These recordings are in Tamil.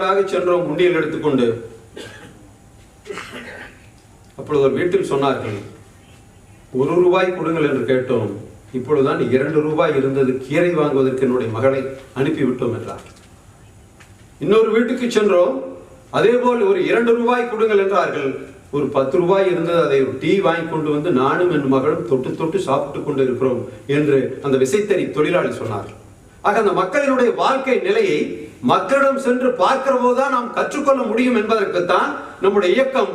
வீடாக சென்றோம் உண்டியல் எடுத்துக்கொண்டு. அப்பொழுது ஒரு வீட்டில் சொன்னார்கள் ஒரு ரூபாய் கொடுங்கள் என்று கேட்டோம். இப்பொழுதுதான் இரண்டு ரூபாய் இருந்தது. கீரை வாங்குவதற்கு என்னுடைய மகளை அனுப்பிவிட்டோம் என்றார். இன்னொரு வீட்டுக்கு சென்றோம். அதே போல் ஒரு இரண்டு ரூபாய் கொடுங்கள் என்றார்கள். ஒரு பத்து ரூபாய் இருந்தது. அதை ஒரு டீ வாங்கி கொண்டு வந்து நானும் என் மகளும் தொட்டு தொட்டு சாப்பிட்டு கொண்டு இருக்கிறோம் என்று அந்த விசைத்தறி தொழிலாளி சொன்னார் ஆக அந்த மக்களினுடைய வாழ்க்கை நிலையை மக்களிடம் சென்று பார்க்கிற போதுதான் நாம் கற்றுக்கொள்ள முடியும் என்பதற்குத்தான் நம்முடைய இயக்கம்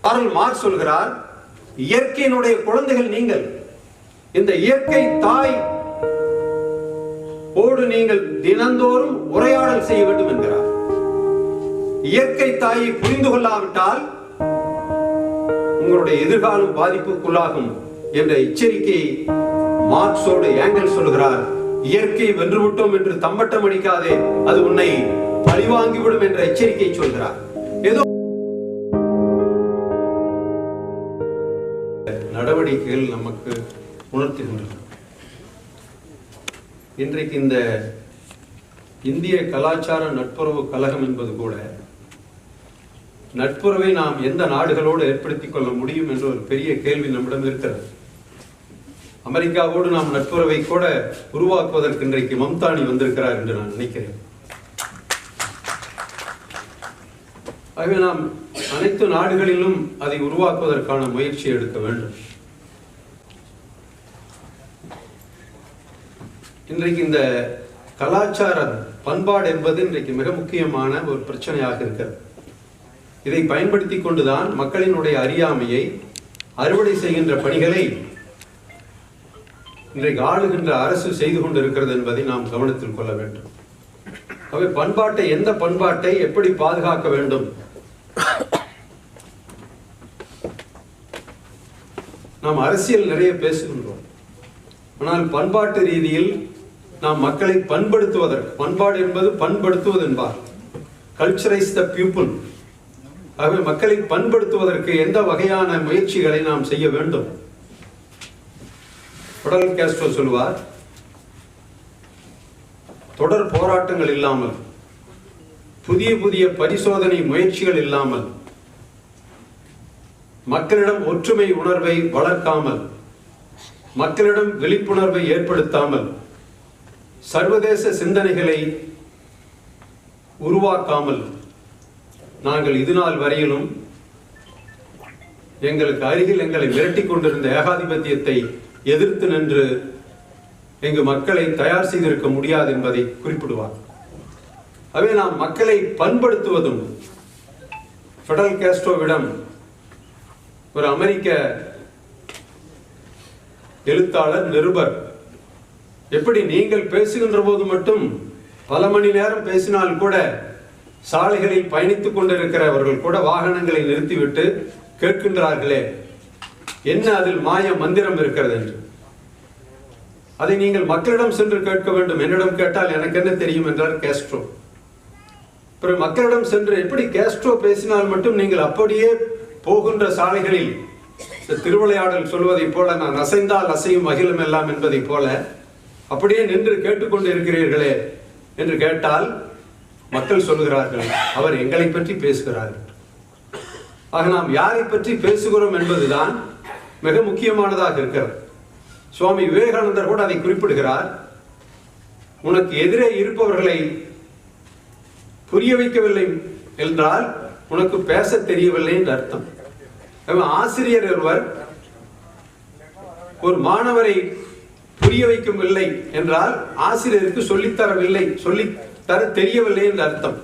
அருள் மார்க் சொல்கிறார். இயற்கையினுடைய குழந்தைகள் நீங்கள். இந்த இயற்கை தாய் ஓடு நீங்கள் தினந்தோறும் உரையாடல் செய்ய வேண்டும் என்கிறார். இயற்கை தாயை புரிந்து கொள்ளாவிட்டால் உங்களுடைய எதிர்காலம் பாதிப்புக்குள்ளாகும் என்ற எச்சரிக்கையை மார்க்ஸோடு ஏங்கல் சொல்கிறார். இயற்கையை வென்றுவிட்டோம் என்று தம்பட்டம் அடிக்காதே அது உன்னை பழிவாங்கிவிடும் என்ற எச்சரிக்கையை சொல்கிறார். ஏதோ நடவடிக்கைகள் நமக்கு உணர்த்துகின்றன. இன்றைக்கு இந்த இந்திய கலாச்சார நட்புறவு கழகம் என்பது கூட நட்புறவை நாம் எந்த நாடுகளோடு ஏற்படுத்திக் கொள்ள முடியும் என்ற ஒரு பெரிய கேள்வி நம்மிடம் இருக்கிறது. அமெரிக்காவோடு நாம் நட்புறவை கூட உருவாக்குவதற்கு இன்றைக்கு மம்தானி வந்திருக்கிறார் என்று நான் நினைக்கிறேன். ஆகவே நாம் அனைத்து நாடுகளிலும் அதை உருவாக்குவதற்கான முயற்சி எடுக்க வேண்டும். இன்றைக்கு இந்த கலாச்சார பண்பாடு என்பது இன்றைக்கு மிக முக்கியமான ஒரு பிரச்சனையாக இருக்கிறது. இதை பயன்படுத்தி கொண்டுதான் மக்களினுடைய அறியாமையை அறுவடை செய்கின்ற பணிகளை இன்றைக்கு ஆளுகின்ற அரசு செய்து கொண்டிருக்கிறது என்பதை நாம் கவனத்தில் கொள்ள வேண்டும். அவை பண்பாட்டை எந்த பண்பாட்டை எப்படி பாதுகாக்க வேண்டும்? நாம் அரசியல் நிறைய பேசுகின்றோம். ஆனால் பண்பாட்டு ரீதியில் நாம் மக்களை பண்படுத்துவதற்கு பண்பாடு என்பது பண்படுத்துவது என்பார் கல்ச்சரைஸ் த பீப்புள் ஆகவே மக்களை பண்படுத்துவதற்கு எந்த வகையான முயற்சிகளை நாம் செய்ய வேண்டும்? உடல் கேஸ்ட்ரோ சொல்லுவார் தொடர் போராட்டங்கள் இல்லாமல் புதிய புதிய பரிசோதனை முயற்சிகள் இல்லாமல் மக்களிடம் ஒற்றுமை உணர்வை வளர்க்காமல் மக்களிடம் விழிப்புணர்வை ஏற்படுத்தாமல் சர்வதேச சிந்தனைகளை உருவாக்காமல் நாங்கள் இது நாள் வரையிலும் எங்களுக்கு அருகில் எங்களை விரட்டி கொண்டிருந்த ஏகாதிபத்தியத்தை எதிர்த்து நின்று எங்கு மக்களை தயார் செய்திருக்க முடியாது என்பதை குறிப்பிடுவார். அவை நாம் மக்களை பண்படுத்துவதும் ஃபெடரல் கேஸ்ட்ரோவிடம் ஒரு அமெரிக்க எழுத்தாளர் நிருபர் எப்படி நீங்கள் பேசுகின்ற போது மட்டும் பல மணி நேரம் பேசினால் கூட சாலைகளில் பயணித்துக் கொண்டிருக்கிறவர்கள் கூட வாகனங்களை நிறுத்திவிட்டு கேட்கின்றார்களே என்ன அதில் மாய மந்திரம் இருக்கிறது என்று? அதை நீங்கள் மக்களிடம் சென்று கேட்க வேண்டும். என்னிடம் கேட்டால் எனக்கு என்ன தெரியும் என்றார் கேஸ்ட்ரோ பிறகு மக்களிடம் சென்று எப்படி கேஸ்ட்ரோ பேசினால் மட்டும் நீங்கள் அப்படியே போகின்ற சாலைகளில் திருவிளையாடல் சொல்வதைப் போல நான் அசைந்தால் அசையும் அகிலம் எல்லாம் என்பதைப் போல அப்படியே நின்று கேட்டுக்கொண்டு இருக்கிறீர்களே என்று கேட்டால் மக்கள் சொல்லுகிறார்கள் அவர் எங்களை பற்றி பேசுகிறார். ஆக நாம் யாரை பற்றி பேசுகிறோம் என்பதுதான் மிக முக்கியமானதாக இருக்கிறது. சுவாமி விவேகானந்தர் கூட அதை குறிப்பிடுகிறார். உனக்கு எதிரே இருப்பவர்களை புரிய வைக்கவில்லை என்றால் உனக்கு பேச தெரியவில்லை என்று அர்த்தம். ஆசிரியர் ஒருவர் ஒரு மாணவரை புரிய வைக்கவில்லை என்றால் ஆசிரியருக்கு சொல்லித்தரவில்லை சொல்லி தர தெரியவில்லை என்று அர்த்தம்.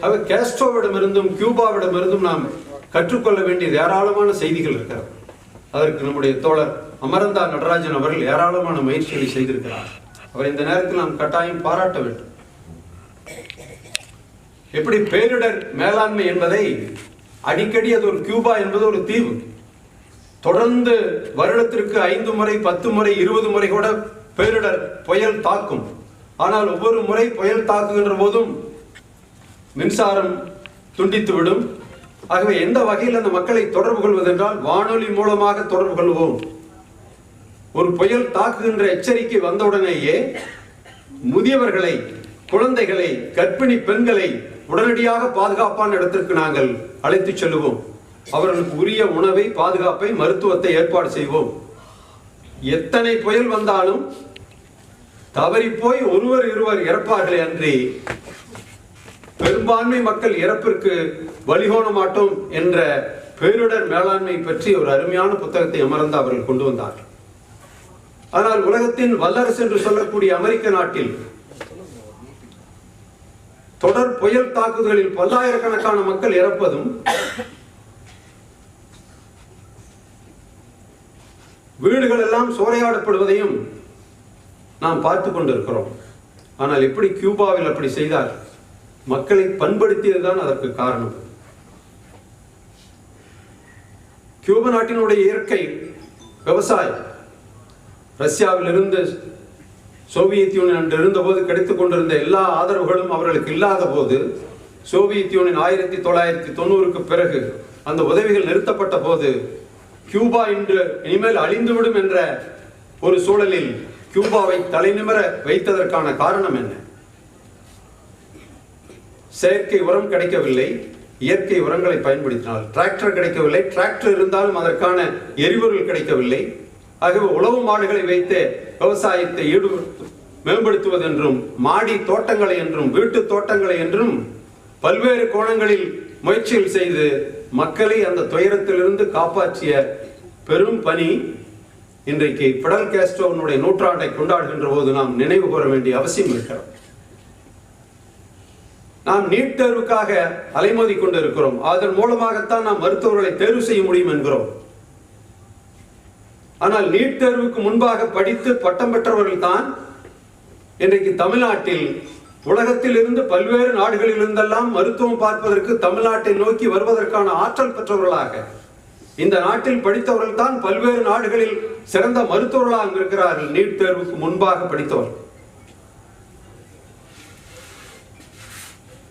அவர் கேஸ்ட்ரோவிடமிருந்தும் கியூபாவிடமிருந்தும் நாம் கற்றுக்கொள்ள வேண்டிய ஏராளமான செய்திகள் இருக்கிறது. அதற்கு நம்முடைய தோழர் அமரந்தா நடராஜன் அவர்கள் ஏராளமான முயற்சிகளை செய்திருக்கிறார். அவர் இந்த நேரத்தில் நாம் கட்டாயம் பாராட்ட வேண்டும். எப்படி பேரிடர் மேலாண்மை என்பதை அடிக்கடி அது ஒரு கியூபா என்பது ஒரு தீவு தொடர்ந்து வருடத்திற்கு ஐந்து முறை பத்து முறை இருபது முறை கூட பேரிடர் புயல் தாக்கும். ஆனால் ஒவ்வொரு முறை புயல் தாக்குகின்ற போதும் மின்சாரம் துண்டித்துவிடும். ஆகவே எந்த வகையில் அந்த மக்களை தொடர்பு கொள்வதென்றால் வானொலி மூலமாக தொடர்பு கொள்வோம். ஒரு புயல் தாக்குகின்ற எச்சரிக்கை வந்தவுடனேயே முதியவர்களை குழந்தைகளை கர்ப்பிணி பெண்களை உடனடியாக பாதுகாப்பான இடத்திற்கு நாங்கள் அழைத்து செல்லுவோம். அவர்களுக்கு உரிய உணவை பாதுகாப்பை மருத்துவத்தை ஏற்பாடு செய்வோம். எத்தனை புயல் வந்தாலும் தவறி போய் ஒருவர் இருவர் இறப்பார்கள் அன்றி பெரும்பான்மை மக்கள் இறப்பிற்கு வழிகோண மாட்டோம் என்ற பேரிடர் மேலாண்மை பற்றி ஒரு அருமையான புத்தகத்தை அமர்ந்து அவர்கள் கொண்டு வந்தார்கள். ஆனால் உலகத்தின் வல்லரசு என்று சொல்லக்கூடிய அமெரிக்க நாட்டில் தொடர் புயல் தாக்குதலில் பல்லாயிரக்கணக்கான மக்கள் இறப்பதும் வீடுகள் எல்லாம் சூறையாடப்படுவதையும் நாம் பார்த்து கொண்டிருக்கிறோம். ஆனால் எப்படி கியூபாவில் அப்படி செய்தார் மக்களை பண்படுத்தியதுதான் அதற்கு காரணம். கியூபா நாட்டினுடைய இயற்கை விவசாயம் ரஷ்யாவில் இருந்து சோவியத் யூனியன் இருந்தபோது கிடைத்துக் கொண்டிருந்த எல்லா ஆதரவுகளும் அவர்களுக்கு இல்லாத போது சோவியத் யூனியன் ஆயிரத்தி தொள்ளாயிரத்தி தொண்ணூறுக்கு பிறகு அந்த உதவிகள் நிறுத்தப்பட்ட போது கியூபா இன்று இனிமேல் அழிந்துவிடும் என்ற ஒரு சூழலில் கியூபாவை தலைநிமிர வைத்ததற்கான காரணம் என்ன? செயற்கை உரம் கிடைக்கவில்லை இயற்கை உரங்களை பயன்படுத்தினால். டிராக்டர் கிடைக்கவில்லை டிராக்டர் இருந்தாலும் அதற்கான எரிபொருள் கிடைக்கவில்லை. ஆகவே உழவு மாடுகளை வைத்து விவசாயத்தை ஈடு மேம்படுத்துவதென்றும் மாடி தோட்டங்களை என்றும் வீட்டு தோட்டங்களை என்றும் பல்வேறு கோணங்களில் முயற்சிகள் செய்து மக்களை அந்த துயரத்திலிருந்து காப்பாற்றிய பெரும் பணி இன்றைக்கு பிடல் கேஸ்டோவனுடைய நூற்றாண்டை கொண்டாடுகின்ற போது நாம் நினைவு கூற வேண்டிய அவசியம் இருக்கிறது. நாம் நீட் தேர்வுக்காக அலைமோதி கொண்டிருக்கிறோம் அதன் மூலமாகத்தான் நாம் மருத்துவர்களை தேர்வு செய்ய முடியும் என்கிறோம். ஆனால் நீட் தேர்வுக்கு முன்பாக படித்து பட்டம் பெற்றவர்கள் தான் இன்றைக்கு தமிழ்நாட்டில் உலகத்தில் இருந்து பல்வேறு நாடுகளில் இருந்தெல்லாம் மருத்துவம் பார்ப்பதற்கு தமிழ்நாட்டை நோக்கி வருவதற்கான ஆற்றல் பெற்றவர்களாக இந்த நாட்டில் படித்தவர்கள் தான் பல்வேறு நாடுகளில் சிறந்த மருத்துவர்களாக இருக்கிறார்கள் நீட் தேர்வுக்கு முன்பாக படித்தவர்கள்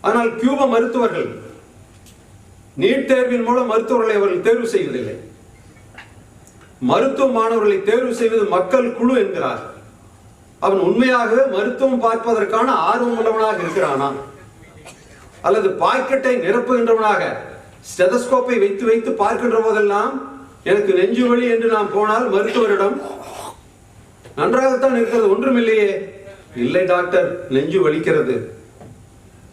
ஆனால் கியூப மருத்துவர்கள் நீட் தேர்வின் மூலம் மருத்துவர்களை அவர்கள் தேர்வு செய்வதில்லை. மருத்துவ மாணவர்களை தேர்வு செய்வது மக்கள் குழு என்கிறார். அவன் உண்மையாகவே மருத்துவம் பார்ப்பதற்கான ஆர்வம் உள்ளவனாக இருக்கிறானா? அல்லது பாக்கெட்டை நிரப்புகின்றவனாக ஸ்டெதஸ்கோப்பை வைத்து வைத்து பார்க்கின்ற போதெல்லாம் எனக்கு நெஞ்சு வலி என்று நாம் போனால் மருத்துவரிடம் நன்றாகத்தான் இருக்கிறது ஒன்றுமில்லையே. இல்லை டாக்டர் நெஞ்சு வலிக்கிறது.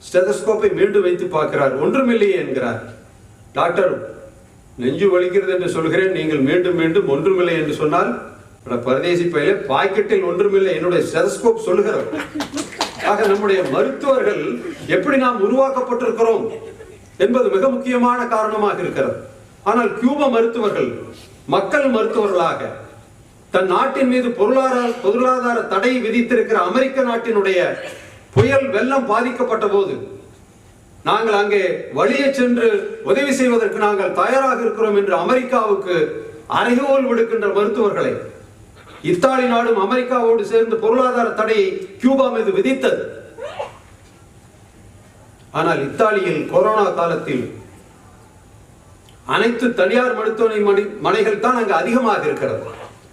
ஸ்டெதஸ்கோப்பை மீண்டும் வைத்து பார்க்கிறார். ஒன்றுமில்லையே என்கிறார். டாக்டர் நெஞ்சு வலிக்கிறது என்று சொல்கிறேன். நீங்கள் மீண்டும் மீண்டும் ஒன்றுமில்லை என்று சொன்னால் பரதேசி பயில பாக்கெட்டில் ஒன்றுமில்லை. என்னுடைய ஸ்டெதஸ்கோப் சொல்லுகிறது. ஆக நம்முடைய மருத்துவர்கள் எப்படி நாம் உருவாக்கப்பட்டிருக்கிறோம் என்பது மிக முக்கியமான காரணமாக இருக்கிறது. ஆனால் கியூப மருத்துவர்கள் மக்கள் மருத்துவர்களாக தன் நாட்டின் மீது பொருளாதார பொருளாதார தடை விதித்திருக்கிற அமெரிக்க நாட்டினுடைய புயல் வெள்ளம் பாதிக்கப்பட்ட போது நாங்கள் அங்கே வழியே சென்று உதவி செய்வதற்கு நாங்கள் தயாராக இருக்கிறோம் என்று அமெரிக்காவுக்கு அறைகோல் விடுக்கின்ற மருத்துவர்களை. இத்தாலி நாடும் அமெரிக்காவோடு சேர்ந்து பொருளாதார தடையை கியூபா மீது விதித்தது. ஆனால் இத்தாலியில் கொரோனா காலத்தில் அனைத்து தனியார் மருத்துவமனை மனை- மனைகள் தான் அங்கு அதிகமாக இருக்கிறது.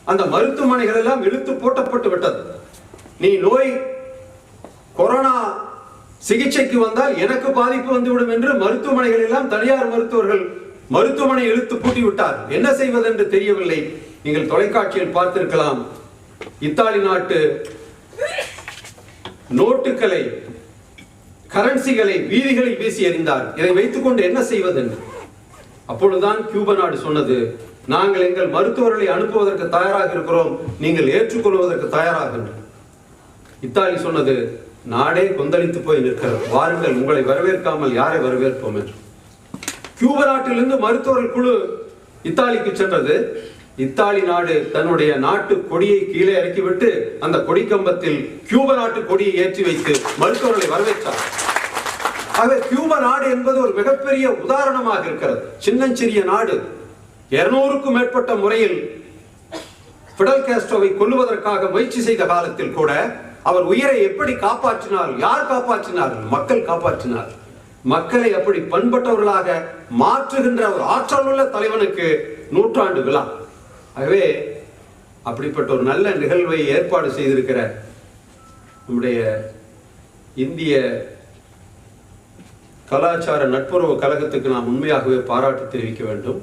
அந்த மருத்துவமனைகள் எல்லாம் இழுத்து போட்டப்பட்டு விட்டது. நீ நோய் கொரோனா சிகிச்சைக்கு வந்தால் எனக்கு பாதிப்பு வந்துவிடும் என்று மருத்துவமனைகள் எல்லாம் தனியார் மருத்துவர்கள் மருத்துவமனை இழுத்து பூட்டி விட்டார் என்ன செய்வதென்று தெரியவில்லை. நீங்கள் தொலைக்காட்சியில் பார்த்திருக்கலாம். இத்தாலி நாட்டு நோட்டுகளை கரன்சிகளை வீதிகளில் வீசி எறிந்தார். இதை வைத்துக்கொண்டு என்ன செய்வதென்று? அப்பொழுதுதான் கியூப நாடு சொன்னது நாங்கள் எங்கள் மருத்துவர்களை அனுப்புவதற்கு தயாராக இருக்கிறோம். நீங்கள் ஏற்றுக்கொள்வதற்கு தயாராக. இத்தாலி சொன்னது நாடே கொந்தளித்து போய் நிற்கிறது. வாருங்கள் உங்களை வரவேற்காமல் யாரை வரவேற்போம் என்று. கியூப நாட்டிலிருந்து மருத்துவர்கள் குழு இத்தாலிக்கு சென்றது. இத்தாலி நாடு தன்னுடைய நாட்டு கொடியை கீழே இறக்கிவிட்டு அந்த கொடி கம்பத்தில் கியூப நாட்டு கொடியை ஏற்றி வைத்து மருத்துவர்களை வரவேற்றார். ஆக கியூப நாடு என்பது ஒரு மிகப்பெரிய உதாரணமாக இருக்கிறது. சின்னஞ்சிறிய நாடு. இருநூறுக்கும் மேற்பட்ட முறையில் பிடல் கேஸ்டோவை கொல்லுவதற்காக முயற்சி செய்த காலத்தில் கூட அவர் உயிரை எப்படி காப்பாற்றினார் யார் காப்பாற்றினார்? மக்கள் காப்பாற்றினார். மக்களை அப்படி பண்பட்டவர்களாக மாற்றுகின்ற ஒரு ஆற்றல் உள்ள தலைவனுக்கு நூற்றாண்டு விழா. ஆகவே அப்படிப்பட்ட ஒரு நல்ல நிகழ்வை ஏற்பாடு செய்திருக்கிற நம்முடைய இந்திய கலாச்சார நட்புறவு கழகத்துக்கு நாம் உண்மையாகவே பாராட்டு தெரிவிக்க வேண்டும்.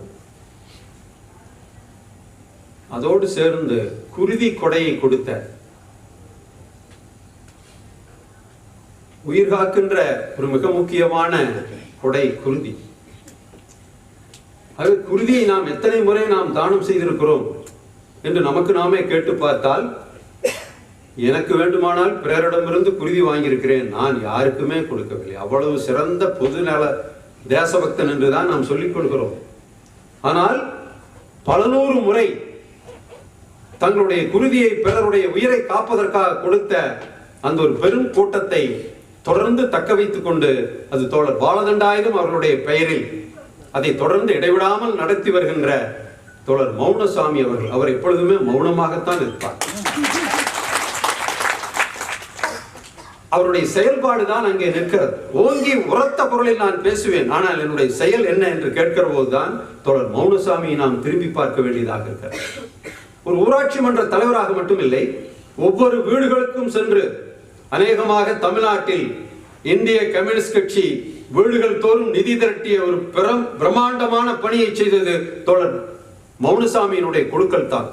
அதோடு சேர்ந்து குருதி கொடையை கொடுத்த உயிர் காக்கின்ற ஒரு மிக முக்கியமான கொடை குருதி. அது குருதியை நாம் எத்தனை முறை நாம் தானம் செய்திருக்கிறோம் என்று நமக்கு நாமே கேட்டு பார்த்தால் எனக்கு வேண்டுமானால் பிறரிடமிருந்து குருதி வாங்கியிருக்கிறேன் நான் யாருக்குமே கொடுக்கவில்லை. அவ்வளவு சிறந்த பொதுநல தேசபக்தன் என்றுதான் நாம் சொல்லிக் கொள்கிறோம். ஆனால் பல நூறு முறை தங்களுடைய குருதியை பிறருடைய உயிரை காப்பதற்காக கொடுத்த அந்த ஒரு பெரும் கூட்டத்தை தொடர்ந்து தக்க வைத்துக் கொண்டு அது தோழர் பாலதண்டாயுதம் அவர்களுடைய பெயரில் அதை தொடர்ந்து இடைவிடாமல் நடத்தி வருகின்ற தோழர் மௌனசாமி அவர்கள். அவர் எப்பொழுதுமே மௌனமாகத்தான் இருப்பார். அவருடைய செயல்பாடு தான் அங்கே நிற்கிறது. ஓங்கி உரத்த குரலில் நான் பேசுவேன். ஆனால் என்னுடைய செயல் என்ன என்று கேட்கிற போதுதான் தொடர் மௌனசாமியை நாம் திரும்பி பார்க்க வேண்டியதாக இருக்கிறது. ஒரு ஊராட்சி மன்ற தலைவராக மட்டும் இல்லை ஒவ்வொரு வீடுகளுக்கும் சென்று அநேகமாக தமிழ்நாட்டில் இந்திய கம்யூனிஸ்ட் கட்சி வீடுகள் தோறும் நிதி திரட்டிய ஒரு பிரம் பிரம்மாண்டமான பணியை செய்தது தொடர் மௌனசாமியினுடைய குழுக்கள் தான்.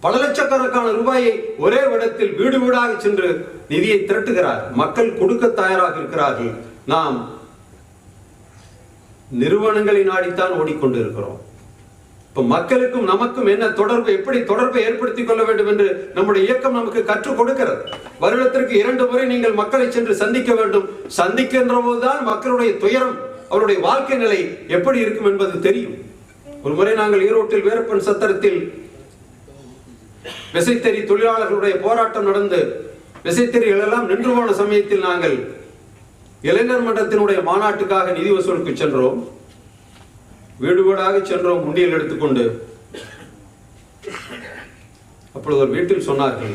பல லட்சக்கணக்கான ரூபாயை ஒரே இடத்தில் வீடு வீடாக சென்று நிதியை திரட்டுகிறார். மக்கள் கொடுக்க தயாராக இருக்கிறார்கள். நாம் நிறுவனங்களை நாடித்தான் ஓடிக்கொண்டிருக்கிறோம். இப்ப மக்களுக்கும் நமக்கும் என்ன தொடர்பு எப்படி தொடர்பை ஏற்படுத்திக் கொள்ள வேண்டும் என்று நம்முடைய இயக்கம் நமக்கு கற்றுக் கொடுக்கிறது. வருடத்திற்கு இரண்டு முறை நீங்கள் மக்களை சென்று சந்திக்க வேண்டும். சந்திக்கின்ற போதுதான் மக்களுடைய துயரம் அவருடைய வாழ்க்கை நிலை எப்படி இருக்கும் என்பது தெரியும். ஒரு முறை நாங்கள் ஈரோட்டில் வீரப்பன் சத்திரத்தில் விசைத்தறி தொழிலாளர்களுடைய போராட்டம் நடந்து விசைத்தறிகள் எல்லாம் நின்று போன சமயத்தில் நாங்கள் இளைஞர் மன்றத்தினுடைய மாநாட்டுக்காக நிதி வசூலுக்கு சென்றோம். வீடு வீடாக சென்றோம் முண்டியல் எடுத்துக்கொண்டு. அப்பொழுது ஒரு வீட்டில் சொன்னார்கள்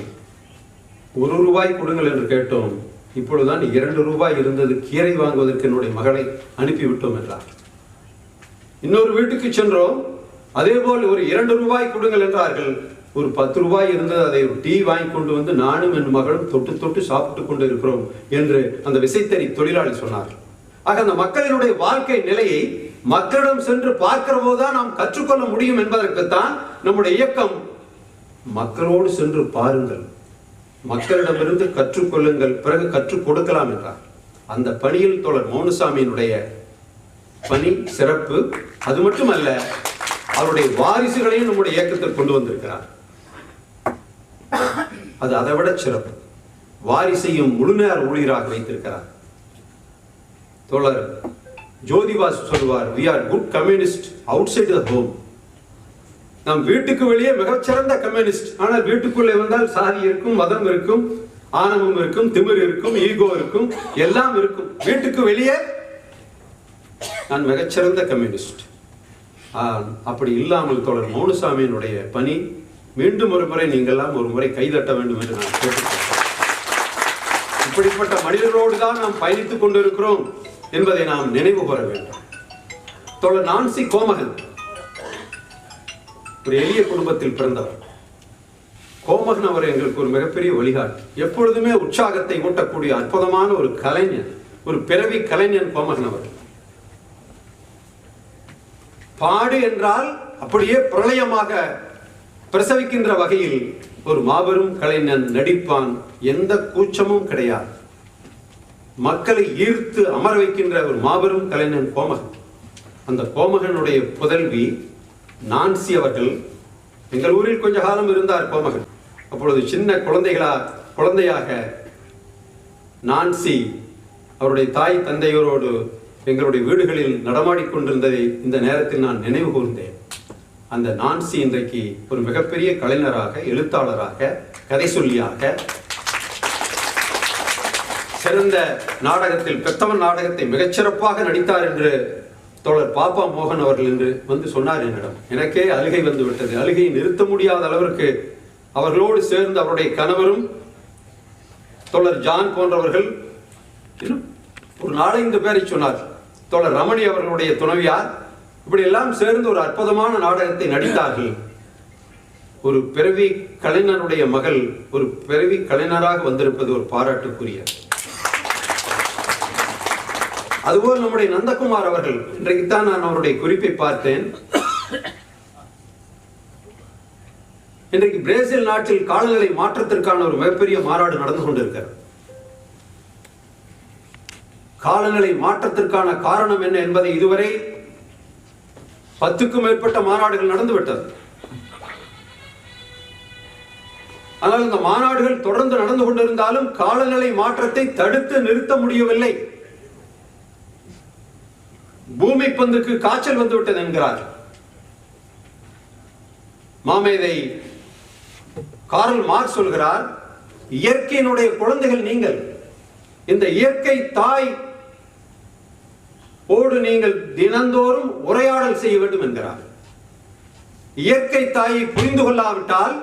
ஒரு ரூபாய் கொடுங்கள் என்று கேட்டோம். இப்பொழுதுதான் இரண்டு ரூபாய் இருந்தது. கீரை வாங்குவதற்கு என்னுடைய மகளை அனுப்பிவிட்டோம் என்றார். இன்னொரு வீட்டுக்கு சென்றோம். அதே போல் ஒரு இரண்டு ரூபாய் கொடுங்கள் என்றார்கள். ஒரு பத்து ரூபாய் இருந்தது. அதை ஒரு டீ வாங்கி கொண்டு வந்து நானும் என் மகளும் தொட்டு தொட்டு சாப்பிட்டுக் கொண்டு இருக்கிறோம் என்று அந்த விசைத்தறி தொழிலாளி சொன்னார் ஆக அந்த மக்களினுடைய வாழ்க்கை நிலையை மக்களிடம் சென்று பார்க்கிற போதுதான் நாம் கற்றுக்கொள்ள முடியும் என்பதற்குத்தான் நம்முடைய இயக்கம். மக்களோடு சென்று பாருங்கள். மக்களிடமிருந்து கற்றுக்கொள்ளுங்கள். பிறகு கற்றுக் கொடுக்கலாம் என்றார். அந்த பணியில் தோழர் மௌனசாமியினுடைய பணி சிறப்பு. அது மட்டுமல்ல அவருடைய வாரிசுகளையும் நம்முடைய இயக்கத்தில் கொண்டு வந்திருக்கிறார். அது அதை விட சிறப்பு. வாரிசையும் முழுநேர ஊழியராக வைத்திருக்கிறார். தோழர் ஜோதிவாஸ் சொல்வார் we are good communist outside the home நம் வீட்டுக்கு வெளியே மிகச்சிறந்த கம்யூனிஸ்ட் ஆனால் வீட்டுக்குள்ளே வந்தால் சாதி இருக்கும் மதம் இருக்கும் ஆணவம் இருக்கும் திமிர் இருக்கும் ஈகோ இருக்கும் எல்லாம் இருக்கும். வீட்டுக்கு வெளியே நான் மிகச்சிறந்த கம்யூனிஸ்ட் அப்படி இல்லாமல் தொடர் மௌனசாமியினுடைய பணி மீண்டும் ஒரு முறை நீங்கள்லாம் ஒரு முறை கைதட்ட வேண்டும் என்று நான் கேட்டுக்கொள்கிறேன். இப்படிப்பட்ட மனிதர்களோடு தான் நாம் பயணித்துக் கொண்டிருக்கிறோம். என்பதை நாம் நினைவு கூற வேண்டும். தொடர் நான்சி கோமகன் ஒரு எளிய குடும்பத்தில் பிறந்தவர். கோமகன் அவர் எங்களுக்கு ஒரு மிகப்பெரிய வழிகாட்டு. எப்பொழுதுமே உற்சாகத்தை ஊட்டக்கூடிய அற்புதமான ஒரு கலைஞன் ஒரு பிறவி கலைஞன் கோமகன் அவர். பாடு என்றால் அப்படியே பிரளயமாக பிரசவிக்கின்ற வகையில் ஒரு மாபெரும் கலைஞன் நடிப்பான் எந்த கூச்சமும் கிடையாது. மக்களை ஈர்த்து அமர வைக்கின்ற ஒரு மாபெரும் கலைஞன் கோமகன். அந்த கோமகனுடைய புதல்வி நான்சி அவர்கள் எங்கள் ஊரில் கொஞ்ச காலம் இருந்தார் கோமகன். அப்பொழுது சின்ன குழந்தைகளா குழந்தையாக நான்சி அவருடைய தாய் தந்தையோரோடு எங்களுடைய வீடுகளில் நடமாடிக்கொண்டிருந்ததை இந்த நேரத்தில் நான் நினைவு கூர்ந்தேன். அந்த நான்சி இன்றைக்கு ஒரு மிகப்பெரிய கலைஞராக எழுத்தாளராக கதை சொல்லியாக சிறந்த நாடகத்தில் பெத்தவன் நாடகத்தை மிகச்சிறப்பாக நடித்தார் என்று தோழர் பாப்பா மோகன் அவர்கள் என்று வந்து சொன்னார் என்னிடம். எனக்கே அழுகை வந்து விட்டது. அழுகையை நிறுத்த முடியாத அளவிற்கு அவர்களோடு சேர்ந்து அவருடைய கணவரும் தோழர் ஜான் போன்றவர்கள் இன்னும் ஒரு நாலஞ்சு பேரை சொன்னார். தோழர் ரமணி அவர்களுடைய துணைவியார் இப்படி எல்லாம் சேர்ந்து ஒரு அற்புதமான நாடகத்தை நடித்தார்கள். ஒரு பிறவி கலைஞருடைய மகள் ஒரு பிறவி கலைஞராக வந்திருப்பது ஒரு பாராட்டுக்குரிய அதுபோல் நம்முடைய நந்தகுமார் அவர்கள் இன்றைக்கு தான் நான் அவருடைய குறிப்பை பார்த்தேன். இன்றைக்கு பிரேசில் நாட்டில் காலநிலை மாற்றத்திற்கான ஒரு மிகப்பெரிய மாநாடு நடந்து கொண்டிருக்கிறது. காலநிலை மாற்றத்திற்கான காரணம் என்ன என்பதை இதுவரை பத்துக்கும் மேற்பட்ட மாநாடுகள் நடந்துவிட்டது ஆனால் இந்த மாநாடுகள் தொடர்ந்து நடந்து கொண்டிருந்தாலும் காலநிலை மாற்றத்தை தடுத்து நிறுத்த முடியவில்லை. பூமி பந்துக்கு காய்ச்சல் வந்துவிட்டது என்கிறார் மாமேதை கார்ல் மார்க் சொல்கிறார் இயற்கையினுடைய குழந்தைகள் நீங்கள். இந்த இயற்கை தாய் ஓடு நீங்கள் தினந்தோறும் உரையாடல் செய்ய வேண்டும் என்கிறார். இயற்கை தாயை புரிந்து கொள்ளாவிட்டால்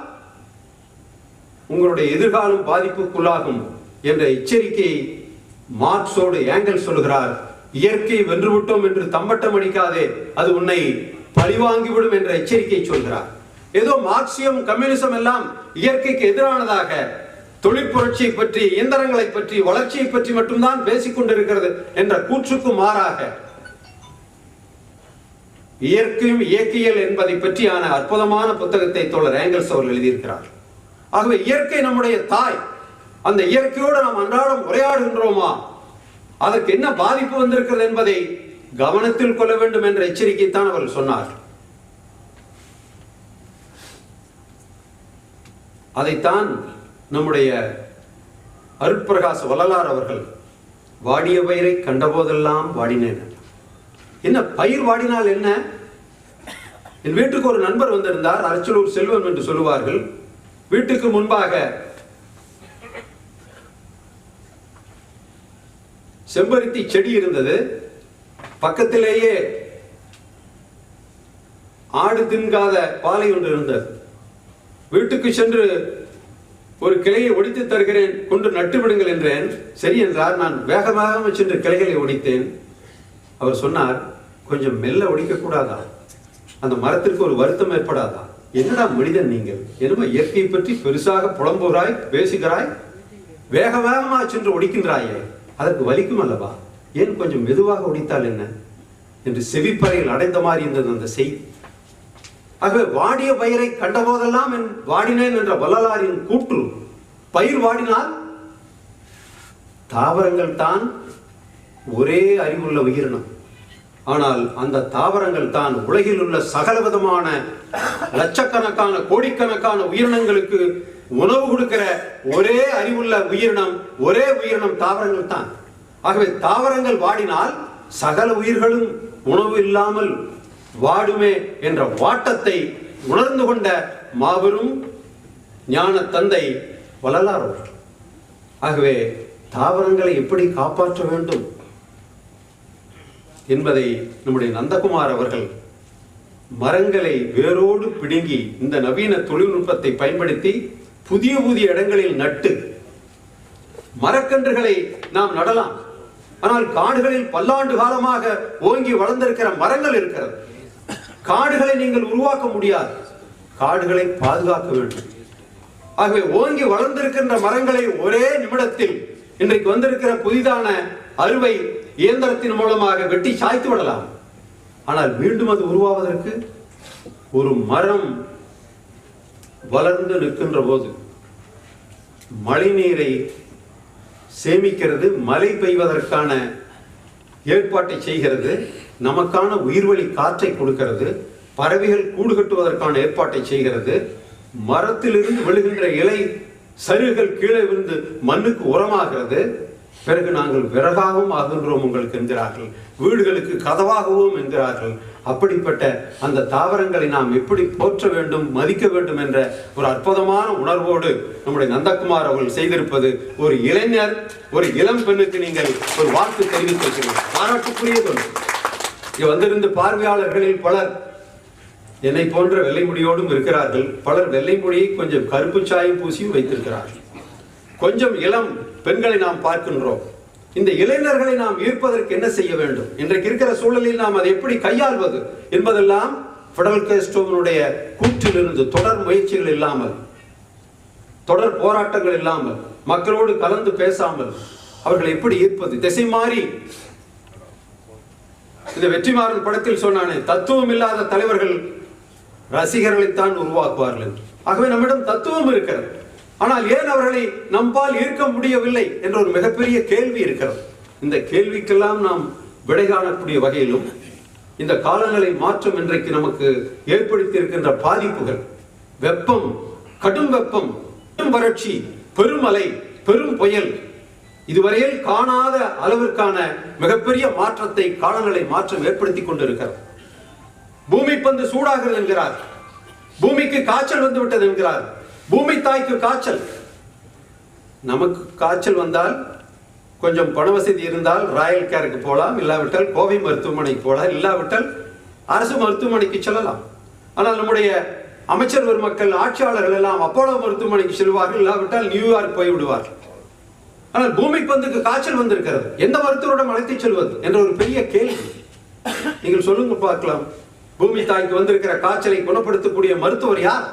உங்களுடைய எதிர்காலம் பாதிப்புக்குள்ளாகும் என்ற எச்சரிக்கையை மார்க்ஸோடு ஏங்கல் சொல்கிறார் இயற்கை வென்றுவிட்டோம் என்று தம்பட்டம் அடிக்காதே அது உன்னை பழிவாங்கிவிடும் என்ற எச்சரிக்கை சொல்கிறார். ஏதோ மார்க்சியம் கம்யூனிசம் எல்லாம் இயற்கைக்கு எதிரானதாக தொழிற்புரட்சியை பற்றி இயந்திரங்களை பற்றி வளர்ச்சியை பற்றி மட்டும்தான் பேசிக் கொண்டிருக்கிறது என்ற கூற்றுக்கு மாறாக இயற்கையும் இயற்கையல் என்பதை பற்றியான அற்புதமான புத்தகத்தை தோழர் ஏங்கல்ஸ் அவர்கள் எழுதியிருக்கிறார். ஆகவே இயற்கை நம்முடைய தாய் அந்த இயற்கையோடு நாம் அன்றாடம் உரையாடுகின்றோமா? அதற்கு என்ன பாதிப்பு வந்திருக்கிறது என்பதை கவனத்தில் கொள்ள வேண்டும் என்ற எச்சரிக்கை தான் சொன்னார். அதைத்தான் நம்முடைய அருட்பிரகாச வள்ளலார் அவர்கள் வாடிய பயிரை கண்டபோதெல்லாம் வாடினேன் என்ன பயிர் வாடினால் என்ன? என் வீட்டுக்கு ஒரு நண்பர் வந்திருந்தார் அரச்சலூர் செல்வம் என்று சொல்லுவார்கள். வீட்டுக்கு முன்பாக செம்பருத்தி செடி இருந்தது. பக்கத்திலேயே ஆடு தின்காத பாலை ஒன்று இருந்தது. வீட்டுக்கு சென்று ஒரு கிளையை ஒடித்து தருகிறேன் கொண்டு நட்டு விடுங்கள் என்றேன். சரி என்றார். நான் வேகமாக சென்று கிளைகளை ஒடித்தேன். அவர் சொன்னார் கொஞ்சம் மெல்ல ஒடிக்க கூடாதா? அந்த மரத்திற்கு ஒரு வருத்தம் ஏற்படாதா? என்னடா மனிதன் நீங்கள்? என்னமோ இயற்கையை பற்றி பெருசாக புலம்புகிறாய் பேசுகிறாய்? வேக வேகமாக சென்று ஒடிக்கின்றாயே. அதற்கு வலிக்கும் அல்லவா? ஏன் கொஞ்சம் மெதுவாக உடைத்தால் என்ன? என்று செவிப்பறையில் அடைந்த மாதிரி இருந்தது அந்த செய்தி ஆகவே வாடிய பயிரை கண்டபோதெல்லாம் என் வாடினேன் என்ற வள்ளலாரின் கூற்று. பயிர் வாடினால் தாவரங்கள் தான் ஒரே அறிவுள்ள உயிரினம். ஆனால் அந்த தாவரங்கள் தான் உலகில் உள்ள சகல விதமான லட்சக்கணக்கான கோடிக்கணக்கான உயிரினங்களுக்கு உணவு கொடுக்கிற ஒரே அறிவுள்ள உயிரினம் ஒரே உயிரினம் தாவரங்கள் தான். ஆகவே தாவரங்கள் வாடினால் சகல உயிர்களும் உணவு இல்லாமல் வாடுமே என்ற வாட்டத்தை உணர்ந்து கொண்ட மாபெரும் ஞான தந்தை வள்ளலார் அவர்கள். ஆகவே தாவரங்களை எப்படி காப்பாற்ற வேண்டும் என்பதை நம்முடைய நந்தகுமார் அவர்கள் மரங்களை வேரோடு பிடுங்கி இந்த நவீன தொழில்நுட்பத்தை பயன்படுத்தி புதிய புதிய இடங்களில் நட்டு மரக்கன்றுகளை நாம் நடலாம். ஆனால் காடுகளில் பல்லாண்டு காலமாக ஓங்கி வளர்ந்திருக்கிற மரங்கள் இருக்கிறது. காடுகளை நீங்கள் உருவாக்க முடியாது. காடுகளை பாதுகாக்க வேண்டும். ஆகவே ஓங்கி வளர்ந்திருக்கின்ற மரங்களை ஒரே நிமிடத்தில் இன்றைக்கு வந்திருக்கிற புதிதான அறுவை இயந்திரத்தின் மூலமாக வெட்டி சாய்த்து விடலாம். ஆனால் மீண்டும் அது உருவாவதற்கு ஒரு மரம் வளர்ந்து நிற்கின்ற போது மழை நீரை சேமிக்கிறது மழை பெய்வதற்கான ஏற்பாட்டை செய்கிறது நமக்கான உயிர்வழி காற்றை கொடுக்கிறது பறவைகள் கூடு கட்டுவதற்கான ஏற்பாட்டை செய்கிறது மரத்திலிருந்து விழுகின்ற இலை சருகுகள் கீழே விழுந்து மண்ணுக்கு உரமாகிறது பிறகு நாங்கள் விறகாகவும் ஆகின்றோம் உங்களுக்கு என்கிறார்கள். வீடுகளுக்கு கதவாகவும் என்கிறார்கள். அப்படிப்பட்ட அந்த தாவரங்களை நாம் எப்படி போற்ற வேண்டும் மதிக்க வேண்டும் என்ற ஒரு அற்புதமான உணர்வோடு நம்முடைய நந்தகுமார் அவர்கள் செய்திருப்பது ஒரு இளைஞர் ஒரு இளம் பெண்ணுக்கு நீங்கள் ஒரு வாழ்த்து தெரிவித்திருக்கிறீர்கள் பாராட்டுக்குரியது ஒன்று. இங்கே வந்திருந்த பார்வையாளர்களில் பலர் என்னை போன்ற வெள்ளை முடியோடும் இருக்கிறார்கள். பலர் வெள்ளை முடியை கொஞ்சம் கருப்பு சாயம் பூசியும் வைத்திருக்கிறார்கள். கொஞ்சம் இளம் பெண்களை நாம் பார்க்கின்றோம். இந்த இளைஞர்களை நாம் ஈர்ப்பதற்கு என்ன செய்ய வேண்டும்? இன்றைக்கு இருக்கிற சூழலில் நாம் அதை எப்படி கையாள்வது என்பதெல்லாம் ஃபெடரல் கேஸ்டோவனுடைய கூற்றிலிருந்து தொடர் முயற்சிகள் இல்லாமல் தொடர் போராட்டங்கள் இல்லாமல் மக்களோடு கலந்து பேசாமல் அவர்களை எப்படி ஈர்ப்பது? திசை மாறி. இந்த வெற்றிமாறன் படத்தில் சொன்னானே தத்துவம் இல்லாத தலைவர்கள் ரசிகர்களைத்தான் உருவாக்குவார்கள் ஆகவே நம்மிடம் தத்துவம் இருக்கிறது. ஆனால் ஏன் அவர்களை நம்பால் ஈர்க்க முடியவில்லை என்ற ஒரு மிகப்பெரிய கேள்வி இருக்கிறது. இந்த கேள்விக்கெல்லாம் நாம் விடை காணக்கூடிய வகையிலும் இந்த காலநிலை மாற்றம் இன்றைக்கு நமக்கு ஏற்படுத்தி இருக்கின்ற பாதிப்புகள் வெப்பம் கடும் வெப்பம் பெரும் வறட்சி பெருமலை பெரும் புயல் இதுவரையில் காணாத அளவிற்கான மிகப்பெரிய மாற்றத்தை காலநிலை மாற்றம் ஏற்படுத்தி கொண்டிருக்கிறது. பூமி பந்து சூடாகிறது என்கிறார். பூமிக்கு காய்ச்சல் வந்து விட்டது என்கிறார். பூமி தாய்க்கு காய்ச்சல். நமக்கு காய்ச்சல் வந்தால் கொஞ்சம் பண வசதி இருந்தால் ராயல் கேருக்கு போகலாம் இல்லாவிட்டால் கோவை மருத்துவமனைக்கு போகலாம் இல்லாவிட்டால் அரசு மருத்துவமனைக்கு செல்லலாம். ஆனால் நம்முடைய அமைச்சர் பெருமக்கள் ஆட்சியாளர்கள் எல்லாம் அப்போலோ மருத்துவமனைக்கு செல்வார்கள் இல்லாவிட்டால் நியூயார்க் போய் விடுவார்கள். ஆனால் பூமி பந்துக்கு காய்ச்சல் வந்திருக்கிறது. எந்த மருத்துவரிடம் அழைத்துச் செல்வது என்ற ஒரு பெரிய கேள்வி. நீங்கள் சொல்லுங்க பார்க்கலாம். பூமி தாய்க்கு வந்திருக்கிற காய்ச்சலை குணப்படுத்தக்கூடிய மருத்துவர் யார்?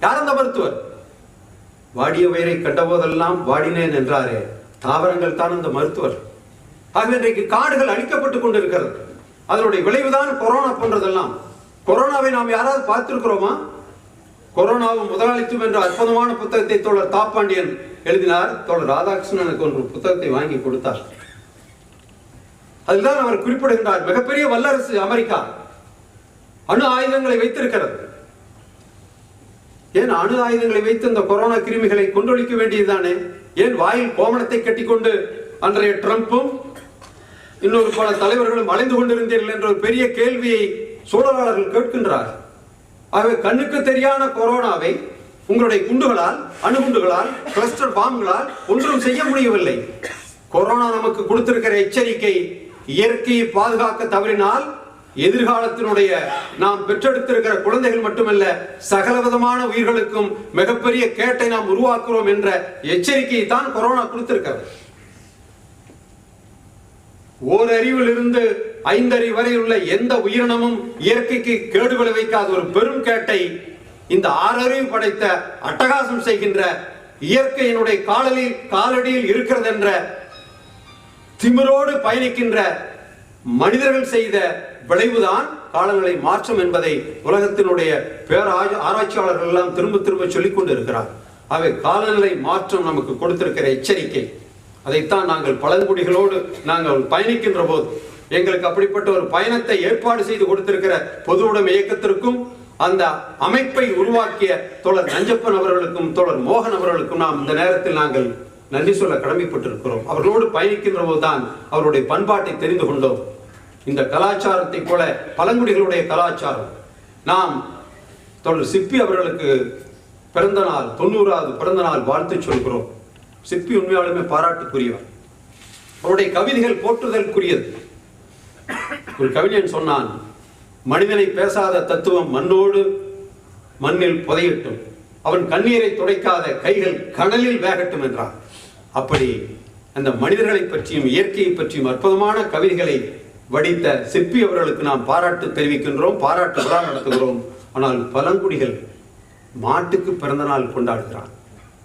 யார் அந்த மருத்துவர்? வாடிய வயிறை கண்டபோதெல்லாம் வாடினேன் என்றாரே. தாவரங்கள் தான் அந்த மருத்துவர். ஆகவே இன்றைக்கு காடுகள் அழிக்கப்பட்டுக் கொண்டிருக்கிறது. அதனுடைய விளைவுதான் கொரோனா போன்றதெல்லாம். கொரோனாவை நாம் யாராவது பார்த்திருக்கிறோமா? கொரோனாவும் முதலாளித்துவம் என்ற அற்புதமான புத்தகத்தை தோழர் தாப்பாண்டியன் எழுதினார். தோழர் ராதாகிருஷ்ணனுக்கு ஒரு புத்தகத்தை வாங்கி கொடுத்தார். அதுதான் அவர் குறிப்பிடுகின்றார் மிகப்பெரிய வல்லரசு அமெரிக்கா. அணு ஆயுதங்களை வைத்திருக்கிறது. ஏன் அணு ஆயுதங்களை வைத்து அந்த கொரோனா கிருமிகளை கொண்டொழிக்க வேண்டியதுதானே? ஏன் வாயில் கோமணத்தை கட்டிக்கொண்டு அன்றைய ட்ரம்ப்பும் இன்னொரு பல தலைவர்களும் அலைந்து கொண்டிருந்தீர்கள் என்ற ஒரு பெரிய கேள்வியை சூழலாளர்கள் கேட்கின்றார் ஆகவே கண்ணுக்கு தெரியான கொரோனாவை உங்களுடைய குண்டுகளால் அணுகுண்டுகளால் கிளஸ்டர் பாம்புகளால் ஒன்றும் செய்ய முடியவில்லை. கொரோனா நமக்கு கொடுத்திருக்கிற எச்சரிக்கை இயற்கையை பாதுகாக்க தவறினால் எதிர்காலத்தினுடைய நாம் பெற்றெடுத்திருக்கிற குழந்தைகள் மட்டுமல்ல சகலவிதமான உயிர்களுக்கும் மிகப்பெரிய கேட்டை நாம் உருவாக்குறோம் என்ற எச்சரிக்கையை தான் கொரோனா கொடுத்திருக்கிறது. ஓரறிவிலிருந்து ஐந்தறி வரை உள்ள எந்த உயிரினமும் இயற்கைக்கு கேடு விளைவிக்காத ஒரு பெரும் கேட்டை இந்த ஆறறிவு படைத்த அட்டகாசம் செய்கின்ற இயற்கையினுடைய காலலில் காலடியில் இருக்கிறது என்ற திமிரோடு பயணிக்கின்ற மனிதர்கள் செய்த விளைவுதான் காலநிலை மாற்றம் என்பதை உலகத்தினுடைய பேர ஆராய்ச்சியாளர்கள் எல்லாம் திரும்ப திரும்ப சொல்லிக் கொண்டு இருக்கிறார் அவை காலநிலை மாற்றம் நமக்கு கொடுத்திருக்கிற எச்சரிக்கை. அதைத்தான் நாங்கள் பழங்குடிகளோடு நாங்கள் பயணிக்கின்ற போது எங்களுக்கு அப்படிப்பட்ட ஒரு பயணத்தை ஏற்பாடு செய்து கொடுத்திருக்கிற பொது உடைமை இயக்கத்திற்கும் அந்த அமைப்பை உருவாக்கிய தொடர் நஞ்சப்பன் அவர்களுக்கும் தொடர் மோகன் அவர்களுக்கும் நாம் இந்த நேரத்தில் நாங்கள் நன்றி சொல்ல கடமைப்பட்டிருக்கிறோம். அவர்களோடு பயணிக்கின்ற போதுதான் அவருடைய பண்பாட்டை தெரிந்து கொண்டோம். இந்த கலாச்சாரத்தை போல பழங்குடிகளுடைய கலாச்சாரம். நாம் தொடர் சிப்பி அவர்களுக்கு பிறந்த நாள் தொண்ணூறாவது பிறந்த நாள் வாழ்த்து சொல்கிறோம். சிப்பி உண்மையாலுமே பாராட்டுக்குரியவர். அவருடைய கவிதைகள் போற்றுதலுக்குரியது. ஒரு கவிஞன் சொன்னான் மனிதனை பேசாத தத்துவம் மண்ணோடு மண்ணில் புதையட்டும். அவன் கண்ணீரை துடைக்காத கைகள் கடலில் வேகட்டும் என்றான் அப்படி அந்த மனிதர்களை பற்றியும் இயற்கையை பற்றியும் அற்புதமான கவிதைகளை வடித்த சிற்பி அவர்களுக்கு நாம் பாராட்டு தெரிவிக்கின்றோம் பாராட்டு விழா நடத்துகிறோம். ஆனால் பழங்குடிகள் மாட்டுக்கு பிறந்த நாள் கொண்டாடுகிறான்.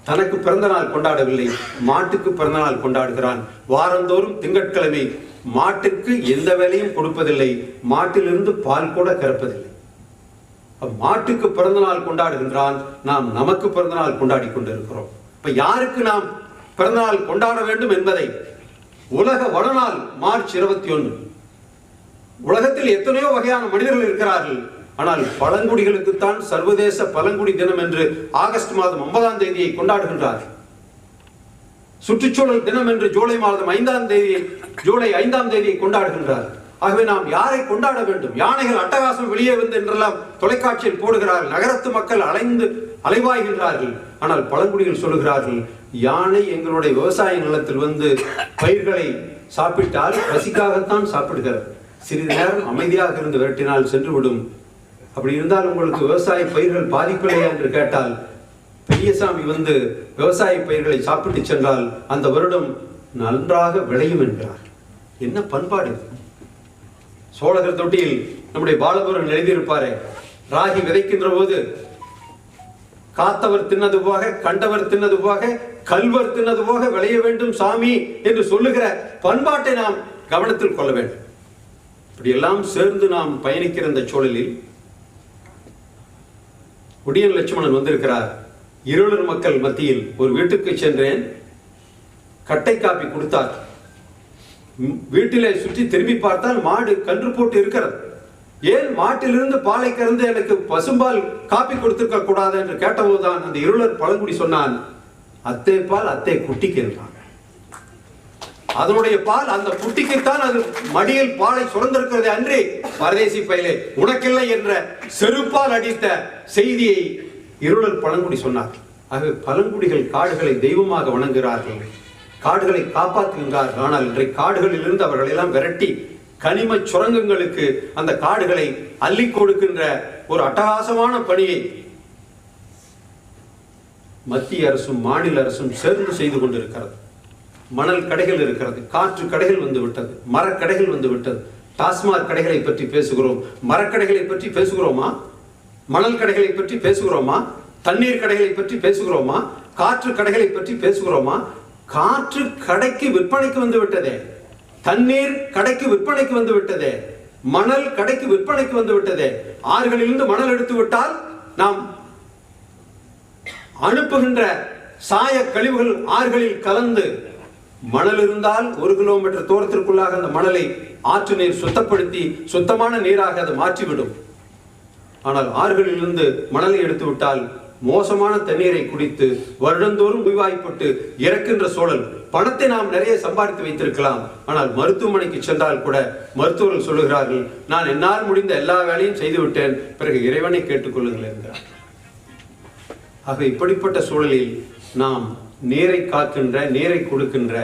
தனக்கு பிறந்த நாள் கொண்டாடவில்லை மாட்டுக்கு பிறந்த நாள் கொண்டாடுகிறான். வாரந்தோறும் திங்கட்கிழமை மாட்டுக்கு எந்த வேலையும் கொடுப்பதில்லை மாட்டிலிருந்து பால் கூட கறப்பதில்லை. மாட்டுக்கு பிறந்த நாள் கொண்டாடுகின்றான் நாம் நமக்கு பிறந்த நாள் கொண்டாடி கொண்டிருக்கிறோம். இப்ப யாருக்கு நாம் பிறந்தநாள் கொண்டாட வேண்டும் என்பதை உலக வடநாள் மார்ச் இருபத்தி ஒன்று உலகத்தில் எத்தனையோ வகையான மனிதர்கள் இருக்கிறார்கள். ஆனால் பழங்குடிகளுக்குத்தான் சர்வதேச பழங்குடி தினம் என்று ஆகஸ்ட் மாதம் ஒன்பதாம் தேதியை கொண்டாடுகின்றார்கள் சுற்றுச்சூழல் தினம் என்று ஜூலை மாதம் ஐந்தாம் தேதி ஜூலை ஐந்தாம் தேதியை கொண்டாடுகின்றார். ஆகவே நாம் யாரை கொண்டாட வேண்டும்? யானைகள் அட்டகாசம் வெளியே வந்து என்றெல்லாம் தொலைக்காட்சியில் போடுகிறார்கள். நகரத்து மக்கள் அலைந்து அலைவாய்கின்றார்கள். ஆனால் பழங்குடிகள் சொல்லுகிறார்கள் யானை எங்களுடைய விவசாய நிலத்தில் வந்து பயிர்களை சாப்பிட்டால் பசிக்காகத்தான் சாப்பிடுகிறது. சிறிது நேரம் அமைதியாக இருந்து விரட்டினால் சென்றுவிடும். அப்படி இருந்தால் உங்களுக்கு விவசாய பயிர்கள் பாதிப்பில்லையா என்று கேட்டால் பெரியசாமி வந்து விவசாய பயிர்களை சாப்பிட்டு சென்றால் அந்த வருடம் நன்றாக விளையும் என்கிறார் என்ன பண்பாடு சோழகர் தொட்டியில் நம்முடைய பாலபுரன் எழுதியிருப்பாரே ராகி விதைக்கின்ற போது காத்தவர் தின்னது போக கண்டவர் தின்னது போக கல்வர் தின்னது போக விளைய வேண்டும் சாமி என்று சொல்லுகிற பண்பாட்டை நாம் கவனத்தில் கொள்ள வேண்டும். இப்படியெல்லாம் சேர்ந்து நாம் பயணிக்கிற இந்த சூழலில் ஒடியன் லட்சுமணன் வந்திருக்கிறார். இருளர் மக்கள் மத்தியில் ஒரு வீட்டுக்கு சென்றேன். கட்டை காப்பி கொடுத்தார். வீட்டிலே சுற்றி திரும்பி பார்த்தால் மாடு கன்று போட்டு இருக்கிறது. ஏன் மாட்டிலிருந்து பாலை கறந்து எனக்கு பசும்பால் காப்பி கொடுத்திருக்க கூடாது என்று கேட்டபோதுதான் அந்த இருளர் பழங்குடி சொன்னான். அத்தை பால் அத்தை குட்டிக்கு என்றான். அதனுடைய பால் அந்த குட்டிக்குத்தான் அது மடியில் பாலை சுரந்திருக்கிறது அன்றி பரதேசி பயிலே உனக்கில்லை என்ற செருப்பால் அடித்த செய்தியை இருளர் பழங்குடி சொன்னார். ஆகவே பழங்குடிகள் காடுகளை தெய்வமாக வணங்குகிறார்கள். காடுகளை காப்பாற்றுகின்றார்கள். ஆனால் இன்றைக்கு காடுகளில் இருந்து எல்லாம் விரட்டி கனிம சுரங்கங்களுக்கு அந்த காடுகளை அள்ளி கொடுக்கின்ற ஒரு அட்டகாசமான பணியை மத்திய அரசும் மாநில அரசும் சேர்ந்து செய்து கொண்டிருக்கிறது. மணல் கடைகள் இருக்கிறது காற்று கடைகள் வந்து விட்டது மரக்கடைகள் வந்து விட்டது. டாஸ்மாக் கடைகளை பற்றி பேசுகிறோம். மரக்கடைகளை பற்றி பேசுகிறோமா? மணல் கடைகளை பற்றி பேசுகிறோமா? தண்ணீர் கடைகளை பற்றி பேசுகிறோமா? காற்று கடைகளை பற்றி பேசுகிறோமா? காற்று கடைக்கு விற்பனைக்கு வந்து விட்டதே. தண்ணீர் கடைக்கு விற்பனைக்கு வந்து விட்டது. மணல் கடைக்கு விற்பனைக்கு வந்து விட்டதே. ஆறுகளிலிருந்து மணல் எடுத்து விட்டால் நாம் அனுப்புகின்ற சாய கழிவுகள் ஆறுகளில் கலந்து மணல் இருந்தால் ஒரு கிலோமீட்டர் தூரத்திற்குள்ளாக அந்த மணலை ஆற்று நீர் சுத்தப்படுத்தி சுத்தமான நீராக அது மாற்றிவிடும். ஆனால் ஆறுகளிலிருந்து மணலை எடுத்து விட்டால் மோசமான தண்ணீரை குடித்து வருடந்தோறும் நோய்வாய்ப்பட்டு இறக்கின்ற சூழல் பணத்தை நாம் நிறைய சம்பாதித்து வைத்திருக்கலாம். ஆனால் மருத்துவமனைக்கு சென்றால் கூட மருத்துவர்கள் சொல்லுகிறார்கள் நான் என்னால் முடிந்த எல்லா வேலையும் செய்து விட்டேன். பிறகு இறைவனை கேட்டுக்கொள்ளுங்கள் என்கிறார். ஆக இப்படிப்பட்ட சூழலில் நாம் நீரை காக்கின்ற நீரை கொடுக்கின்ற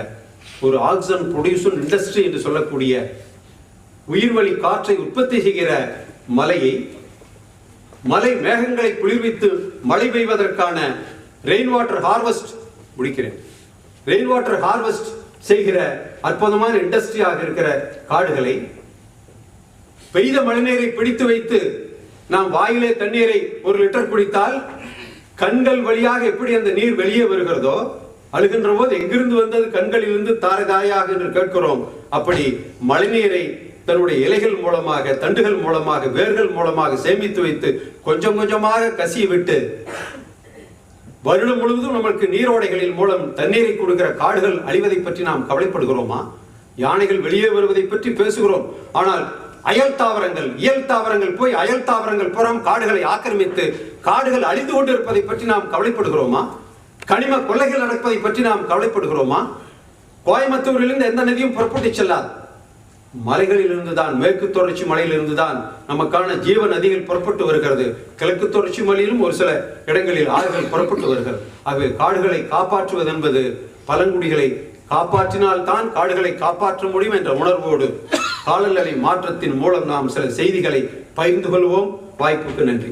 ஒரு ஆக்சிஜன் ப்ரொடியூசன் இண்டஸ்ட்ரி என்று சொல்லக்கூடிய உயிர்வழி காற்றை உற்பத்தி செய்கிற மலையை மலை மேகங்களை குளிர்வித்து மழை பெய்வதற்கான ரெயின் வாட்டர் ஹார்வெஸ்ட் முடிக்கிறேன். ரெயின் வாட்டர் ஹார்வெஸ்ட் செய்கிற அற்புதமான இண்டஸ்ட்ரியாக இருக்கிற காடுகளை பெய்த மழைநீரை பிடித்து வைத்து நாம் வாயிலே தண்ணீரை ஒரு லிட்டர் குடித்தால் கண்கள் வழியாக எப்படி அந்த நீர் வெளியே வருகிறதோ அழுகின்ற போது எங்கிருந்து வந்தது? கண்களிலிருந்து தாரை தாயாக என்று கேட்கிறோம். அப்படி மழைநீரை தன்னுடைய இலைகள் மூலமாக தண்டுகள் மூலமாக வேர்கள் மூலமாக சேமித்து வைத்து கொஞ்சம் கொஞ்சமாக கசிய விட்டு வருடம் முழுவதும் நமக்கு நீரோடைகளின் மூலம் தண்ணீரை கொடுக்கிற காடுகள் அழிவதை பற்றி நாம் கவலைப்படுகிறோமா? யானைகள் வெளியே வருவதை பற்றி பேசுகிறோம். ஆனால் அயல் தாவரங்கள் இயல் தாவரங்கள் போய் அயல் தாவரங்கள் புறம் காடுகளை ஆக்கிரமித்து காடுகள் அழிந்து கொண்டிருப்பதை பற்றி நாம் கவலைப்படுகிறோமா? கனிம கொள்ளைகள் நடப்பதை பற்றி நாம் கவலைப்படுகிறோமா? கோயம்புத்தூரிலிருந்து எந்த நதியும் புறப்பட்டு செல்லாது. மலைகளிலிருந்து தான் மேற்கு தொடர்ச்சி மலையிலிருந்து தான் நமக்கான ஜீவ நதிகள் புறப்பட்டு வருகிறது. கிழக்கு தொடர்ச்சி மலையிலும் ஒரு சில இடங்களில் ஆறுகள் புறப்பட்டு வருகிறது. ஆகவே காடுகளை காப்பாற்றுவது என்பது பழங்குடிகளை காப்பாற்றினால் தான் காடுகளை காப்பாற்ற முடியும் என்ற உணர்வோடு காலநிலை மாற்றத்தின் மூலம் நாம் சில செய்திகளை பகிர்ந்து கொள்வோம். வாய்ப்புக்கு நன்றி.